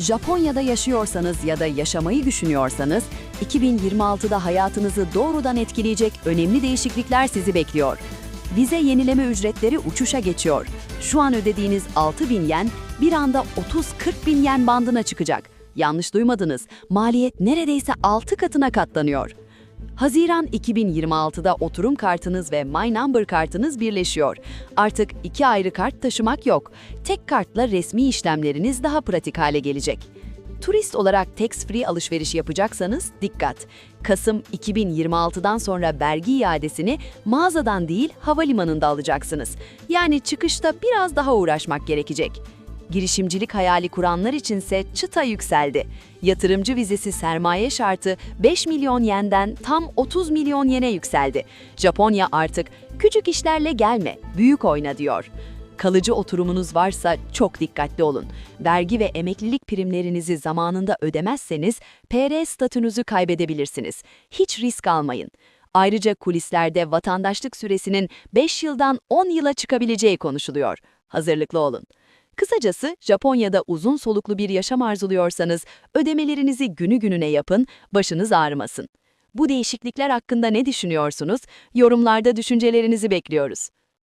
Japonya'da yaşıyorsanız ya da yaşamayı düşünüyorsanız, 2026'da hayatınızı doğrudan etkileyecek önemli değişiklikler sizi bekliyor. Vize yenileme ücretleri uçuşa geçiyor. Şu an ödediğiniz 6000 yen bir anda 30-40 bin yen bandına çıkacak. Yanlış duymadınız, maliyet neredeyse 6 katına katlanıyor. Haziran 2026'da oturum kartınız ve My Number kartınız birleşiyor. Artık iki ayrı kart taşımak yok. Tek kartla resmi işlemleriniz daha pratik hale gelecek. Turist olarak tax-free alışveriş yapacaksanız dikkat. Kasım 2026'dan sonra vergi iadesini mağazadan değil havalimanında alacaksınız. Yani çıkışta biraz daha uğraşmak gerekecek. Girişimcilik hayali kuranlar içinse çıta yükseldi. Yatırımcı vizesi sermaye şartı 5 milyon yenden tam 30 milyon yene yükseldi. Japonya artık küçük işlerle gelme, büyük oyna diyor. Kalıcı oturumunuz varsa çok dikkatli olun. Vergi ve emeklilik primlerinizi zamanında ödemezseniz PR statünüzü kaybedebilirsiniz. Hiç risk almayın. Ayrıca kulislerde vatandaşlık süresinin 5 yıldan 10 yıla çıkabileceği konuşuluyor. Hazırlıklı olun. Kısacası Japonya'da uzun soluklu bir yaşam arzuluyorsanız ödemelerinizi günü gününe yapın, başınız ağrımasın. Bu değişiklikler hakkında ne düşünüyorsunuz? Yorumlarda düşüncelerinizi bekliyoruz.